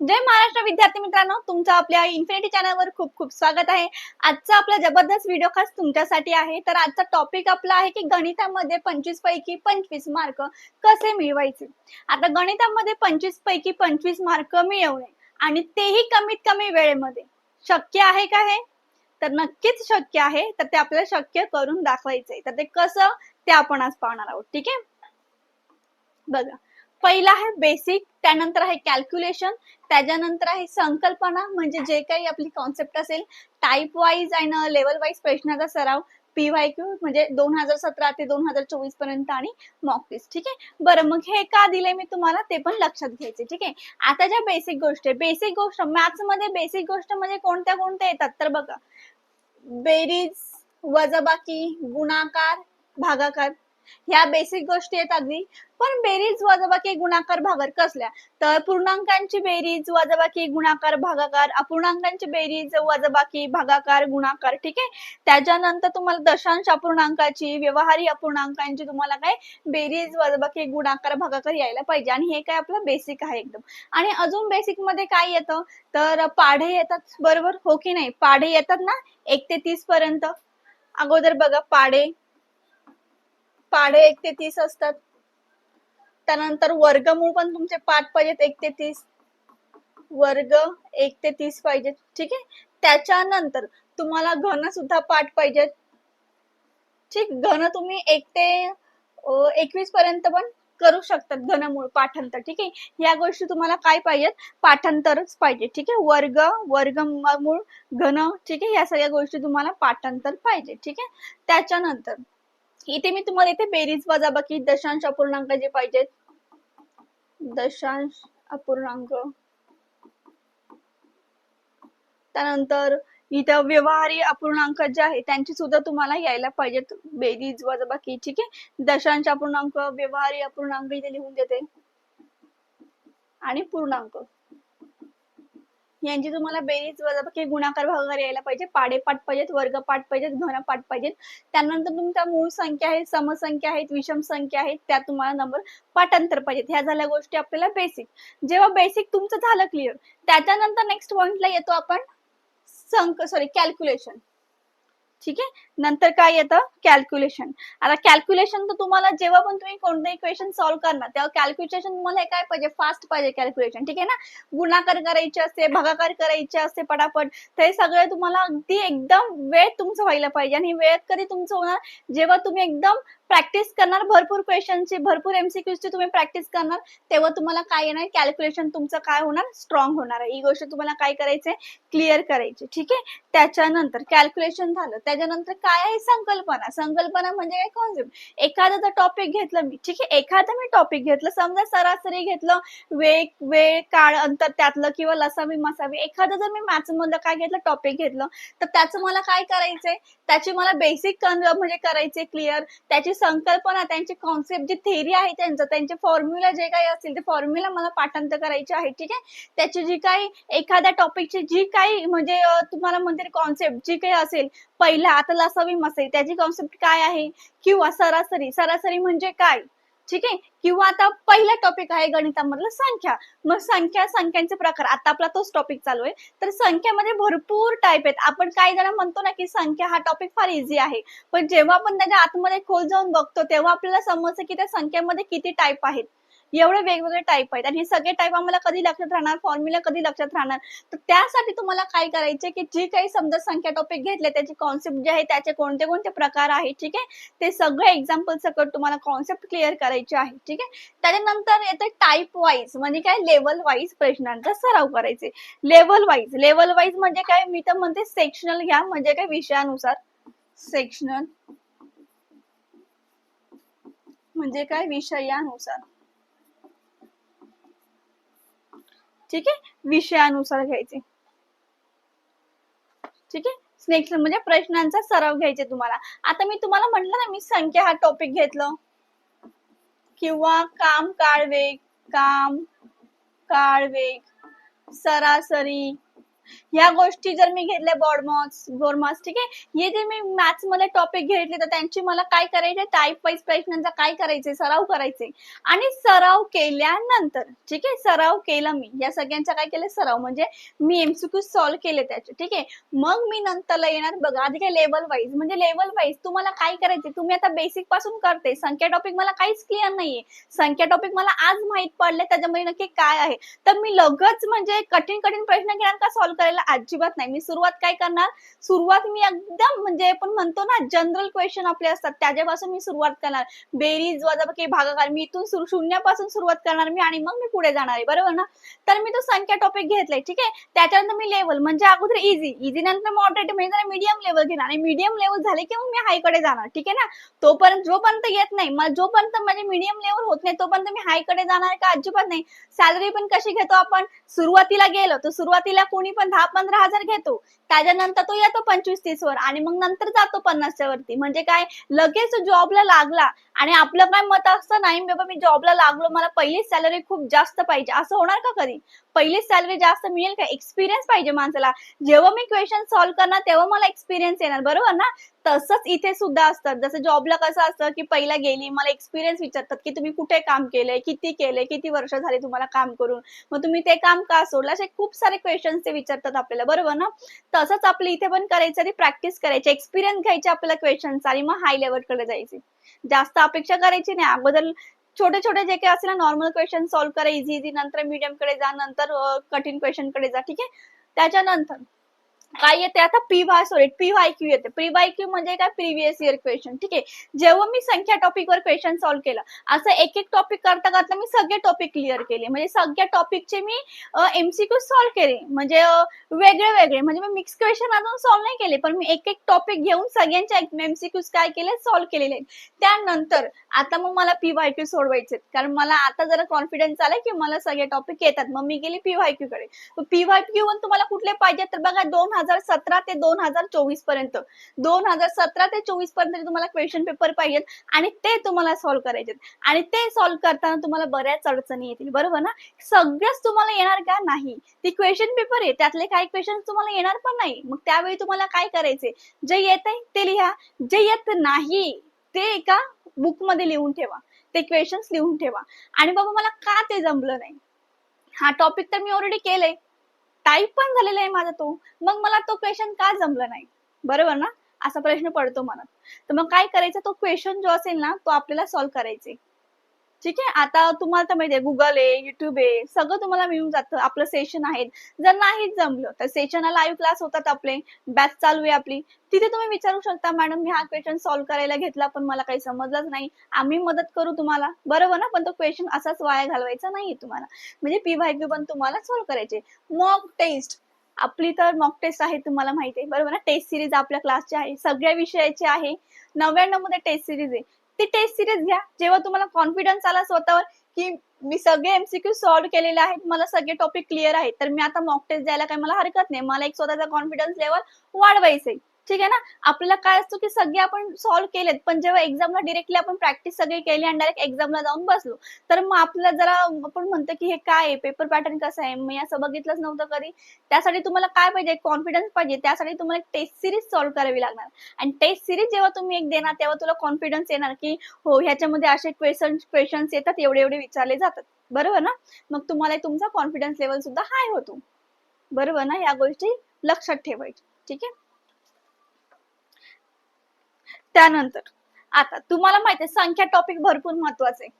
जय महाराष्ट्र विद्यार्थी मित्रांनो. तुमचं आपल्या इन्फिनिटी चॅनलवर खूप खूप स्वागत आहे. आजचा आपला जबरदस्त व्हिडिओ खास तुमच्यासाठी आहे. तर आजचा टॉपिक आपला आहे की गणितामध्ये पंचवीस पैकी पंचवीस मार्क कसे मिळवायचे? आता गणितामध्ये पंचवीस पैकी पंचवीस मार्क मिळवणे आणि तेही कमीत कमी वेळेमध्ये शक्य आहे का हे? तर नक्कीच शक्य आहे. तर ते आपल्याला शक्य करून दाखवायचंय. तर ते कसं? ते आपण आज पाहणार आहोत. ठीक आहे? बघा. पहिला आहे बेसिक त्यानंतर आहे कॅल्क्युलेशन त्याच्यानंतर आहे संकल्पना म्हणजे जे काही आपली कॉन्सेप्ट असेल टाईप वाईज आणि लेवल वाईज प्रश्नाचा सराव पी वाय क्यू म्हणजे दोन हजार सतरा ते दोन हजार चोवीसपर्यंत आणि मॉक टेस्ट ठीक आहे? बरं मग हे का दिले मी तुम्हाला? ते पण लक्षात घ्यायचे ठीक आहे? आता ज्या बेसिक गोष्ट आहे बेसिक गोष्ट मॅथ्समध्ये बेसिक गोष्ट म्हणजे कोणत्या कोणत्या येतात? तर बघा बेरीज वजबाकी गुणाकार भागाकार ह्या बेसिक गोष्टी आहेत अगदी. पण बेरीज वजाबाकी गुणाकार भागाकार कसल्या? तर पूर्णांकांची बेरीज वजाबाकी गुणाकार भागाकार अपूर्णांकांची बेरीज वजाबाकी भागाकार गुणाकार ठीक आहे? त्याच्यानंतर तुम्हाला दशांश अपूर्णांकाची व्यवहारी अपूर्णांकांची तुम्हाला काय? बेरीज वजाबाकी गुणाकार भागाकार यायला पाहिजे. आणि हे काय आपलं बेसिक आहे एकदम. आणि अजून बेसिकमध्ये काय येतं? तर पाढे येतात. बरोबर? हो की नाही? पाढे येतात ना? एक ते तीस पर्यंत. अगोदर बघा पाढे पाढे एक ते तीस असतात. त्यानंतर वर्गमूळ पण तुमचे पाठ पाहिजेत एक ते तीस. वर्ग एक ते तीस पाहिजेत ठीक आहे? त्याच्यानंतर तुम्हाला घन सुद्धा पाठ पाहिजेत. ठीक घन तुम्ही एक ते एकवीस पर्यंत पण करू शकतात घनमूळ पाठांतर ठीक आहे? या गोष्टी तुम्हाला काय पाहिजेत? पाठांतरच पाहिजे ठीक आहे? वर्ग वर्ग मूळ घन ठीक आहे? या सगळ्या गोष्टी तुम्हाला पाठांतर पाहिजे ठीक आहे? त्याच्यानंतर इथे मी तुम्हाला इथे बेरीज वजाबाकी दशांश अपूर्णांक जे पाहिजेत. दशांश अपूर्णांक. त्यानंतर इथं व्यवहारी अपूर्णांक जे आहे त्यांची सुद्धा तुम्हाला यायला पाहिजेत. बेरीज वजाबाकी ठीक आहे? दशांश अपूर्णांक व्यवहारी अपूर्णांक इथे लिहून देते. आणि पूर्णांक. यांची तुम्हाला बेरीज वजाबाकी गुणाकार भागाकार यायला पाहिजे. पाडेपाठ पाहिजेत वर्गपाठ पाहिजेत घनपाठ पाहिजेत. त्यानंतर तुमच्या मूळ संख्या आहेत समसंख्या आहेत विषम संख्या आहेत. त्या तुम्हाला नंबर पाठांतर पाहिजेत. ह्या झाल्या गोष्टी आपल्याला बेसिक जेव्हा बेसिक तुमचं झालं क्लिअर त्याच्यानंतर नेक्स्ट पॉइंटला येतो आपण संक सॉरी कॅल्क्युलेशन ठीक आहे? नंतर काय येतं? कॅल्क्युलेशन आता कॅल्क्युलेशन तर तुम्हाला जेव्हा पण तुम्ही कोणतं इक्वेशन सॉल्व्ह करणार तेव्हा कॅल्क्युलेशन तुम्हाला हे काय पाहिजे? फास्ट पाहिजे कॅल्क्युलेशन ठीक आहे ना? गुणाकार करायचे असते भागाकार करायचे असते पटापट तर हे सगळं तुम्हाला अगदी एकदम वेळ तुमचं व्हायला पाहिजे. आणि वेळेत कधी तुमचं होणार? जेव्हा तुम्ही एकदम प्रॅक्टिस करणार भरपूर क्वेश्चनची भरपूर एमसीक्यूची तुम्ही प्रॅक्टिस करणार तेव्हा तुम्हाला काय येणार? कॅल्क्युलेशन तुमचं काय होणार? स्ट्रॉंग होणार ही गोष्ट तुम्हाला काय करायचंय? क्लिअर करायची. ठीक आहे? त्याच्यानंतर कॅल्क्युलेशन झालं. त्याच्यानंतर काय आहे? संकल्पना. संकल्पना म्हणजे काय कॉन्सेप्ट एखादा टॉपिक घेतलं मी ठीक आहे? एखादं मी टॉपिक घेतलं समजा सरासरी घेतलं वेग वेळ काळ अंतर त्यातलं किंवा लसावी मसावी एखादं जर मी मॅथ्स मधलं काय घेतलं टॉपिक घेतलं तर त्याचं मला काय करायचंय? त्याची मला बेसिक म्हणजे करायचे क्लिअर त्याची संकल्पना त्यांची कॉन्सेप्ट जी थेरी आहे त्यांचं त्यांचे फॉर्म्युला जे काही असतील ते फॉर्म्युला मला पाठांतर करायचे आहे ठीक आहे? त्याची जी काही एखाद्या टॉपिकची जी काही म्हणजे तुम्हाला म्हणते कॉन्सेप्ट जी काही असेल पहिला आता लसावी मसाई त्याची कॉन्सेप्ट काय आहे? किंवा सरासरी सरासरी म्हणजे काय? ठीक आहे? किंवा आता पहिला टॉपिक आहे गणितामधलं संख्या. मग संख्या संख्यांचे प्रकार. आता आपला तोच टॉपिक चालू आहे. तर संख्यामध्ये भरपूर टाईप आहेत. आपण काही जण म्हणतो ना की संख्या हा टॉपिक फार इझी आहे. पण जेव्हा आपण त्याच्या आतमध्ये खोल जाऊन बघतो तेव्हा आपल्याला समजतं की त्या संख्यामध्ये किती टाईप आहेत. एवढे वेगवेगळे टाईप आहेत. आणि हे सगळे टाईप आम्हाला कधी लक्षात राहणार? फॉर्म्युला कधी लक्षात राहणार? तर त्यासाठी तुम्हाला काय करायचे की जी काही समजा संख्या टॉपिक घेतले त्याची कॉन्सेप्ट जे आहे त्याचे कोणते कोणते प्रकार आहेत ठीक आहे? ते सगळे एक्झाम्पल सकट तुम्हाला कॉन्सेप्ट क्लिअर करायचे आहे ठीक आहे? त्याच्यानंतर येते टाईप वाईज म्हणजे काय? लेवल वाईज प्रश्नांचा सराव करायचे. लेवल वाईज लेवल वाईज म्हणजे काय? मी तर म्हणते सेक्शनल घ्या म्हणजे काय? विषयानुसार सेक्शनल म्हणजे काय? विषयानुसार. ठीक आहे? विषयानुसार घ्यायचे. ठीक आहे? नेक्स्ट म्हणजे प्रश्नांचा सराव घ्यायचे तुम्हाला. आता मी तुम्हाला म्हटलं ना मी संख्या हा टॉपिक घेतलं. किंवा काम काळ वेग काम काळ वेग सरासरी या गोष्टी जर मी घेतल्या बॉडमॉस गोरमॉस ठीक आहे? हे जे मी मॅथ्समध्ये टॉपिक घेतले तर त्यांची मला काय करायचे टाईप वाईज प्रश्नांचा काय करायचे सराव करायचे आणि सराव केल्यानंतर ठीक आहे? सराव केला मी. या सगळ्यांचा काय केलं? सराव. म्हणजे मी एमसीक्यू सॉल्व्ह केले त्याचे ठीक आहे? मग मी नंतरला येणार. बघा आधी काय लेवल वाईज म्हणजे लेवल वाईज तुम्हाला काय करायचे तुम्ही आता बेसिकपासून करते संख्या टॉपिक मला काहीच क्लिअर नाहीये. संख्या टॉपिक मला आज माहीत पडले त्याच्यामध्ये नक्की काय आहे? तर मी लगेच म्हणजे कठीण कठीण प्रश्न घेणार का सॉल्व्ह करायला अजिबात नाही. मी सुरुवात काय करणार? सुरुवात मी एकदम म्हणजे आपण म्हणतो ना जनरल क्वेश्चन आपले असतात. त्याच्यापासून मी सुरुवात करणार. बेरीज वजाबाकी भागाकार मी इथून शून्यापासून सुरुवात करणार मी आणि मग मी पुढे जाणार आहे. बरोबर ना? तर मी तो संख्या टॉपिक घेतलाय ठीक आहे? त्याच्यानंतर मी लेवल म्हणजे अगोदर इझी इझी नंतर मॉडरेट म्हणजे मीडियम लेवल घेणार आणि मीडियम लेवल झाले की मग मी हायकडे जाणार ठीक आहे ना? तोपर्यंत जोपर्यंत येत नाही मग जोपर्यंत माझे मीडियम लेवल होत नाही तोपर्यंत मी हायकडे जाणार का? अजिबात नाही. सॅलरी पण कशी घेतो आपण? सुरुवातीला गेलो तर सुरुवातीला कोणी पण दहा पंधरा हजार घेतो त्याच्यानंतर तो येतो पंचवीस तीस वर आणि मग नंतर जातो पन्नासच्या वरती. म्हणजे काय? लगेच जॉबला लागला आणि आपलं काय मत असतं नाही बाबा मी जॉबला लागलो मला पहिलीच सॅलरी खूप जास्त पाहिजे. असं होणार का कधी? पहिली सॅलरी जास्त मिळेल का? एक्सपिरियन्स पाहिजे माणसाला. जेव्हा मी क्वेश्चन सॉल्व्ह करणार तेव्हा मला एक्सपिरियन्स येणार बरोबर ना? तसंच इथे सुद्धा असतात जसं जॉबला कसं असतं की पहिला गेली मला एक्सपिरियन्स विचारतात की तुम्ही कुठे काम केलंय किती केलंय किती वर्ष झाले तुम्हाला काम करून? मग तुम्ही ते काम का सोडलं? असे खूप सारे क्वेश्चन्स ते विचारतात आपल्याला बरोबर ना? तसंच आपलं इथे पण करायचं आणि प्रॅक्टिस करायची. एक्सपिरियन्स घ्यायचे आपल्याला क्वेश्चन्स आणि मग हाय लेवलकडे जायचे. जास्त अपेक्षा करायची नाही. अगोदर छोटे छोटे जे काही असेल ना नॉर्मल क्वेश्चन सॉल्व्ह करा इझी इझी नंतर मीडियमकडे जा नंतर कठीण क्वेश्चनकडे जा ठीक आहे? त्याच्यानंतर काय येते आता? P Y sorry P Y Q येते. पी वाय क्यू म्हणजे काय? प्रिव्हियस इयर क्वेश्चन ठीक आहे? जेव्हा मी संख्या टॉपिक वर क्वेश्चन सॉल्व्ह केलं असं एक एक टॉपिक करता करता मी सगळे टॉपिक क्लिअर केले. म्हणजे सगळ्या टॉपिकचे मी एमसीक्यू सॉल्व्ह केले. म्हणजे वेगळे वेगळे म्हणजे मी मिक्स क्वेश्चन अजून सॉल्व्ह नाही केले पण मी एक एक टॉपिक घेऊन सगळ्यांच्या एमसीक्यूज काय केले? सॉल्व्ह केलेले. आहेत त्यानंतर आता मग मला पी वाय क्यू सोडवायचे कारण मला आता जरा कॉन्फिडन्स आलाय की मला सगळे टॉपिक येतात. मग मी गेली पी वाय क्यू कडे. पी वाय क्यू वन तुम्हाला कुठले पाहिजे? तर बघा दोन हजार सतरा ते दोन हजार चोवीसपर्यंत. दोन हजार सतरा ते चोवीसपर्यंत तुम्हाला क्वेश्चन पेपर पाहिजेत आणि ते तुम्हाला सॉल्व्ह करायचे आणि ते सॉल्व्ह करताना तुम्हाला बऱ्याच अडचणी येतील बरोबर ना? सगळंच तुम्हाला येणार का? नाही. ती क्वेश्चन पेपर आहे त्यातले काही क्वेश्चन तुम्हाला येणार पण नाही. मग त्यावेळी तुम्हाला काय करायचे? जे येत आहे ते लिहा. जे येत नाही ते एका बुकमध्ये लिहून ठेवा. ते क्वेश्चन्स लिहून ठेवा. आणि बाबा मला का ते जमलं नाही? हा टॉपिक तर मी ऑलरेडी केलंय. टाईप पण झालेला आहे माझा तो. मग मला तो क्वेश्चन का जमला नाही? बरोबर ना? असा प्रश्न पडतो मनात. तर मग काय करायचं? तो क्वेश्चन जो असेल ना तो आपल्याला सॉल्व्ह करायचे. ठीक आहे? आता तुम्हाला तर माहिती आहे गुगल आहे युट्यूब आहे सगळं तुम्हाला मिळून जातं. आपलं सेशन आहेत. जर नाही जमलं तर सेशनला लाईव्ह क्लास होतात आपले. बॅच चालू आहे आपली. तिथे तुम्ही विचारू शकता मॅडम मी हा क्वेश्चन सॉल्व्ह करायला घेतला पण मला काही समजलंच नाही. आम्ही मदत करू तुम्हाला. बरोबर ना? पण तो क्वेश्चन असाच वाया घालवायचा नाहीये तुम्हाला. म्हणजे पी वाय पण तुम्हाला सॉल्व्ह करायचे. मॉक टेस्ट आपली तर मॉक टेस्ट आहे तुम्हाला माहिती आहे. बरोबर ना? टेस्ट सिरीज आपल्या क्लासची आहे. सगळ्या विषयाची आहे. नव्याण्णवमध्ये टेस्ट सिरीज आहे. ती टेस्ट सिरीज घ्या. जेव्हा तुम्हाला कॉन्फिडन्स आला स्वतःवर की मी सगळे एमसीक्यू सॉल्व्ह केलेले आहेत मला सगळे टॉपिक क्लिअर आहेत तर मी आता मॉक टेस्ट द्यायला काही मला हरकत नाही. मला एक स्वतःचा कॉन्फिडन्स लेवल वाढवायचंय. ठीक आहे ना? आपल्याला काय असतं की सगळे आपण सॉल्व्ह केलेत पण जेव्हा एक्झामला डिरेक्टली आपण प्रॅक्टिस सगळी केली आणि डायरेक्ट एक्झामला जाऊन बसलो तर मग आपल्याला जरा आपण म्हणतो की हे काय आहे? पेपर पॅटर्न कसं आहे? मी असं बघितलंच नव्हतं कधी. त्यासाठी तुम्हाला काय पाहिजे? कॉन्फिडन्स पाहिजे. त्यासाठी तुम्हाला टेस्ट सिरीज सॉल्व्ह करावी लागणार. आणि टेस्ट सिरीज जेव्हा तुम्ही एक देणार तेव्हा तुला कॉन्फिडन्स येणार की हो ह्याच्यामध्ये असे क्वेश्चन क्वेश्चन्स येतात एवढे एवढे विचारले जातात. बरोबर ना? मग तुम्हाला तुमचा कॉन्फिडन्स लेवल सुद्धा हाय होतो. बरोबर ना? या गोष्टी लक्षात ठेवायच्या. ठीक आहे? त्यानंतर. आता तुम्हाला माहिती आहे संख्या टॉपिक भरपूर महत्त्वाचे आहे.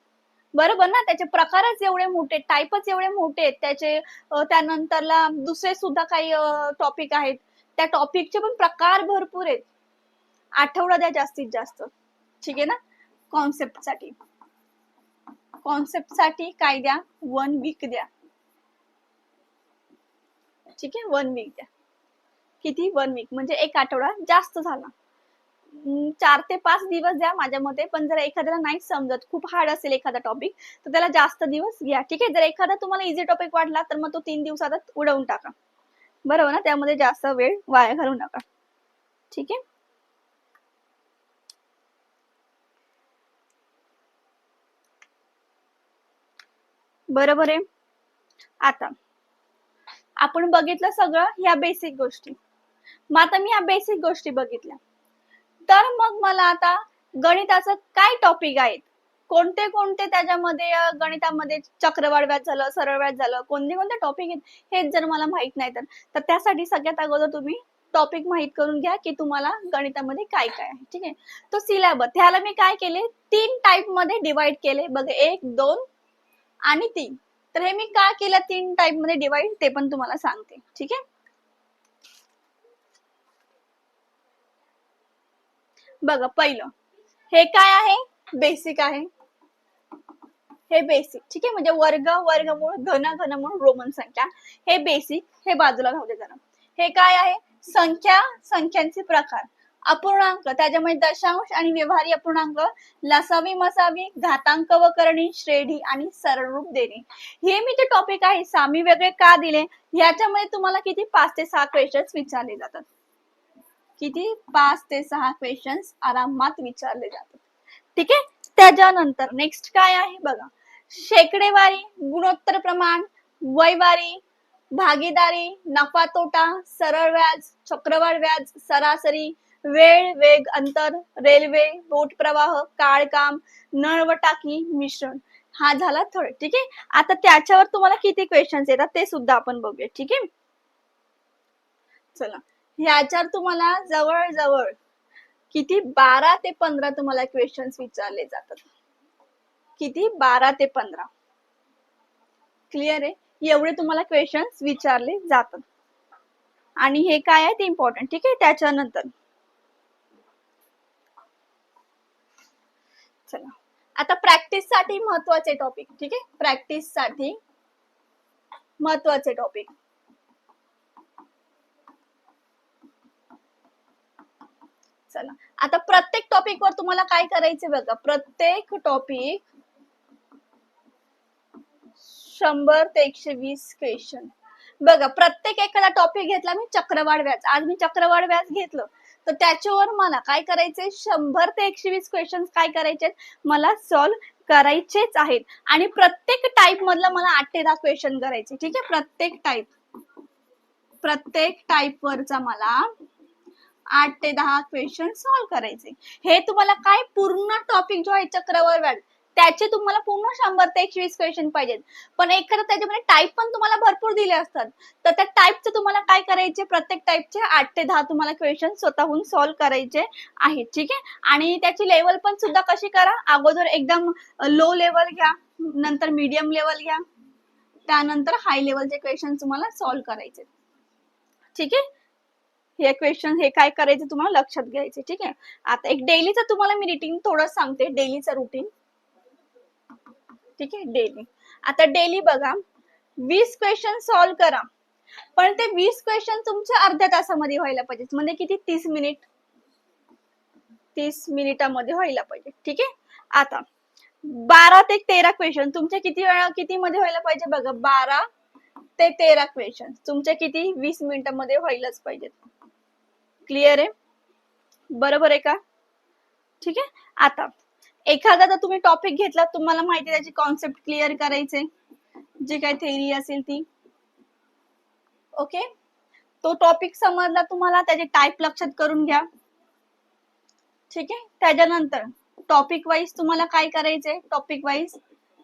बरोबर ना? त्याचे प्रकारच एवढे मोठे टाईपच एवढे मोठे आहेत. त्याचे त्यानंतरला दुसरे सुद्धा काही टॉपिक आहेत. त्या टॉपिकचे पण प्रकार भरपूर आहेत. आठवडा द्या जास्तीत जास्त. ठीक आहे ना? कॉन्सेप्टसाठी. कॉन्सेप्टसाठी काय द्या? वन वीक द्या. ठीक आहे? वन वीक द्या. किती? वन वीक म्हणजे एक आठवडा जास्त झाला. चार ते पाच दिवस द्या माझ्या मते पण जर एखाद्याला नाही समजत खूप हार्ड असेल एखादा टॉपिक तर त्याला जास्त दिवस घ्या. ठीक आहे जर एखादा तुम्हाला इझी टॉपिक वाटला तर मग तो तीन दिवसातच उडवून टाका. बरोबर ना? त्यामध्ये जास्त वेळ वाया घालू नका. ठीक आहे? बरोबर आहे? आता आपण बघितलं सगळं ह्या बेसिक गोष्टी. मग आता मी ह्या बेसिक गोष्टी बघितल्या. तर मग मला आता गणिताचं काय टॉपिक आहेत? कोणते कोणते त्याच्यामध्ये गणितामध्ये चक्रवाढ व्याज झालं सरळ व्याज झालं कोणते कोणते टॉपिक आहेत हेच जर मला माहीत नाही तर. तर त्यासाठी सगळ्यात अगोदर तुम्ही टॉपिक माहीत करून घ्या की तुम्हाला गणितामध्ये काय काय आहे ठीक आहे? तो सिलेबस ह्याला मी काय केले? तीन टाइपमध्ये डिवाइड केले. बघ एक दोन आणि तीन. तर हे मी का केलं? तीन टाइपमध्ये डिवाइड ते पण तुम्हाला सांगते ठीक आहे? बघा पहिलं. हे काय आहे? बेसिक आहे. हे बेसिक ठीक आहे? म्हणजे वर्ग वर्गमूळ घन घनमूळ रोमन संख्या. हे बेसिक हे बाजूला राहू दे जरा. हे काय आहे? संख्या संख्यांचे प्रकार. अपूर्णांक. त्याच्यामध्ये दशांश आणि व्यवहारी अपूर्णांक. लसावी मसावी घातांक व करणी श्रेणी आणि सरळ रूप देणे. हे मी जे टॉपिक आहे सामी वेगळे का दिले? याच्यामध्ये तुम्हाला किती पाच ते सहा क्वेश्चन्स विचारले जातात. किती पाच ते सहा क्वेश्चन्स आरामात विचारले जातात. ठीक आहे? त्याच्यानंतर नेक्स्ट काय आहे बघा. शेकडेवारी गुणोत्तर प्रमाण वयवारी भागीदारी नफा तोटा सरळ व्याज चक्रवाढ व्याज सरासरी वेळ वेग अंतर रेल्वे बोट प्रवाह काळकाम नळ व टाकी मिश्रण. हा झाला थर्ड ठीक आहे? आता त्याच्यावर तुम्हाला किती क्वेश्चन्स येतात ते सुद्धा आपण बघूया. ठीक आहे? चला. ह्याच्यावर तुम्हाला जवळजवळ किती बारा ते पंधरा तुम्हाला क्वेश्चन्स विचारले जातात. किती बारा ते पंधरा. क्लिअर आहे? एवढे तुम्हाला क्वेश्चन्स विचारले जातात. आणि हे काय आहे? ते इम्पॉर्टंट ठीक आहे? त्याच्यानंतर. चला. आता प्रॅक्टिससाठी महत्त्वाचे टॉपिक ठीक आहे? प्रॅक्टिससाठी महत्त्वाचे टॉपिक चला. आता प्रत्येक टॉपिक वर तुम्हाला काय करायचे बघा. प्रत्येक टॉपिक शंभर ते एकशे वीस क्वेश्चन बघा प्रत्येक एखादा टॉपिक घेतला मी चक्रवाढ व्याज. आज मी चक्रवाढ व्याज घेतलं. तर त्याच्यावर मला काय करायचे शंभर ते एकशे वीस क्वेश्चन काय करायचे मला सॉल्व्ह करायचेच आहेत. आणि प्रत्येक टाईप मधलं मला आठ ते दहा क्वेश्चन करायचे. ठीक आहे? प्रत्येक टाईप प्रत्येक टाईप वरचा मला आठ ते दहा क्वेश्चन सॉल्व्ह करायचे. हे तुम्हाला काय पूर्ण टॉपिक जो आहे चक्रवाढ व्याज त्याचे तुम्हाला पूर्ण शंभर ते एकवीस क्वेश्चन पाहिजेत. पण एखादं त्याच्यामध्ये टाईप पण तुम्हाला भरपूर दिले असतात. तर त्या टाईपचे तुम्हाला काय करायचे? प्रत्येक टाईपचे आठ ते दहा तुम्हाला क्वेश्चन स्वतःहून सॉल्व्ह करायचे आहेत. ठीक आहे? आणि त्याची लेवल पण सुद्धा कशी करा? अगोदर एकदम लो लेवल घ्या नंतर मीडियम लेवल घ्या. त्यानंतर हाय लेवलचे क्वेश्चन तुम्हाला सॉल्व्ह करायचे ठीक आहे? हे क्वेश्चन हे काय करायचे तुम्हाला लक्षात घ्यायचे ठीक आहे? आता एक डेलीचं तुम्हाला मी रुटीन थोडं सांगते डेलीचं रुटीन ठीक आहे? डेली. आता डेली बघा वीस क्वेश्चन सॉल्व्ह करा. पण ते वीस क्वेश्चन तुमच्या अर्ध्या तासामध्ये व्हायला पाहिजे म्हणजे किती? तीस मिनिट तीस मिनिटामध्ये व्हायला पाहिजे ठीक आहे? आता बारा ते तेरा क्वेश्चन तुमच्या किती वेळा किती मध्ये व्हायला पाहिजे बघा? बारा ते तेरा क्वेश्चन तुमच्या किती? वीस मिनिटांमध्ये व्हायलाच पाहिजेत. क्लिअर आहे? बरोबर आहे का? ठीक आहे? आता एखादा जर तुम्ही टॉपिक घेतला तुम्हाला माहिती त्याची कॉन्सेप्ट क्लिअर करायचे. जी काही थेरी असेल ती. ओके तो टॉपिक समजला तुम्हाला त्याचे टाईप लक्षात करून घ्या. ठीक आहे? त्याच्यानंतर टॉपिक वाईज तुम्हाला काय करायचंय? टॉपिक वाईज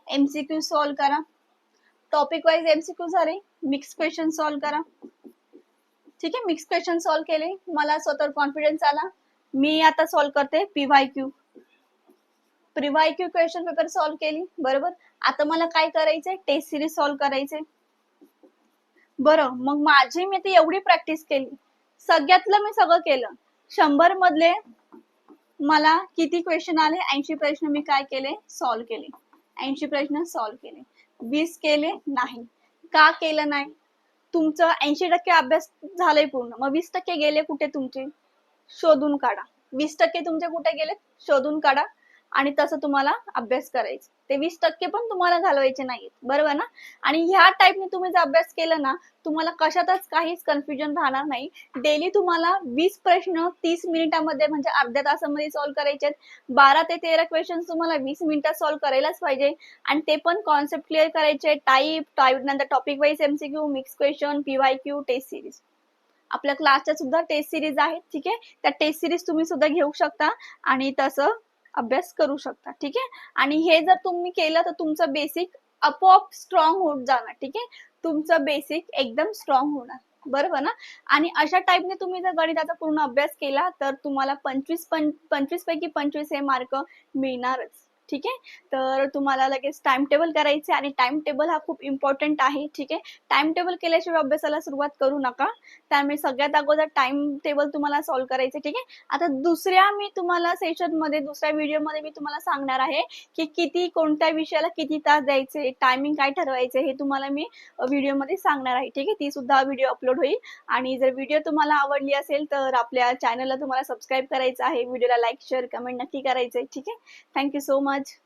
एमसीक्यू सॉल्व्ह करा. टॉपिक वाईज एमसीक्यू झाले मिक्स क्वेश्चन सॉल्व्ह करा. ठीक आहे मिक्स क्वेश्चन सॉल्व्ह केले. मला स्वतःवर कॉन्फिडन्स आला. मी आता सॉल्व्ह करते P Y Q P Y Q question paper solve केली. बरोबर? आता मला काय करायचंय? टेस्ट सिरीज सॉल्व्ह करायचे बरं मग माझी मी ती एवढी प्रॅक्टिस केली. सगळ्यातलं मी सगळं केलं. शंभर मधले मला किती क्वेश्चन आले? ऐंशी प्रश्न मी काय केले? सॉल्व्ह केले. ऐंशी प्रश्न सॉल्व्ह केले. वीस केले? नाही. का केलं नाही? तुमचं ऐंशी टक्के अभ्यास झालाय पूर्ण. मग वीस टक्के गेले कुठे तुमचे? शोधून काढा. वीस टक्के तुमचे कुठे गेले शोधून काढा. आणि तसं तुम्हाला अभ्यास करायचं. ते वीस टक्के पण तुम्हाला घालवायचे नाहीत. बरोबर ना? आणि ह्या टाईपने तुम्ही जर अभ्यास केला ना तुम्हाला कशातच काहीच कन्फ्युजन राहणार नाही. डेली तुम्हाला वीस प्रश्न तीस मिनिटामध्ये म्हणजे अर्ध्या तासामध्ये सॉल्व्ह करायचे आहेत. बारा ते तेरा क्वेश्चन तुम्हाला वीस मिनिटात सॉल्व्ह करायलाच पाहिजे. आणि ते पण कॉन्सेप्ट क्लिअर करायचे टाईप टाईप नंतर topic wise MCQ mix question P Y Q test series आपल्या क्लासच्या सुद्धा टेस्ट सिरीज आहेत. ठीक आहे? त्या टेस्ट सिरीज तुम्ही सुद्धा घेऊ शकता. आणि तसं अभ्यास करू शकता ठीक आहे? आणि हे जर तुम्ही केलं तर तुमचं बेसिक आपोआप स्ट्रॉंग होत जाणार ठीक आहे? तुमचं बेसिक एकदम स्ट्रॉंग होणार बरोबर ना? आणि अशा टाईपने तुम्ही जर गणिताचा पूर्ण अभ्यास केला तर तुम्हाला पंचवीस पंचवीस पैकी पंचवीस हे मार्क मिळणारच. ठीक आहे? तर तुम्हाला लगेच टाइम टेबल करायचे आणि टाइम टेबल हा खूप इम्पॉर्टंट आहे ठीक आहे? टाइम टेबल केल्याशिवाय अभ्यासाला सुरुवात करू नका. त्यामुळे सगळ्यात अगोदर टाइम टेबल तुम्हाला सॉल्व्ह करायचे ठीक आहे? आता दुसऱ्या मी तुम्हाला सेशनमध्ये दुसऱ्या व्हिडिओमध्ये मी तुम्हाला सांगणार आहे की किती कोणत्या विषयाला किती तास द्यायचे टायमिंग काय ठरवायचे हे तुम्हाला मी व्हिडिओमध्ये सांगणार आहे ठीक आहे? ती सुद्धा व्हिडिओ अपलोड होईल. आणि जर व्हिडिओ तुम्हाला आवडली असेल तर आपल्या चॅनलला तुम्हाला सबस्क्राईब करायचं आहे. व्हिडिओला लाईक शेअर कमेंट नक्की करायचं आहे ठीक आहे? Thank you so much пять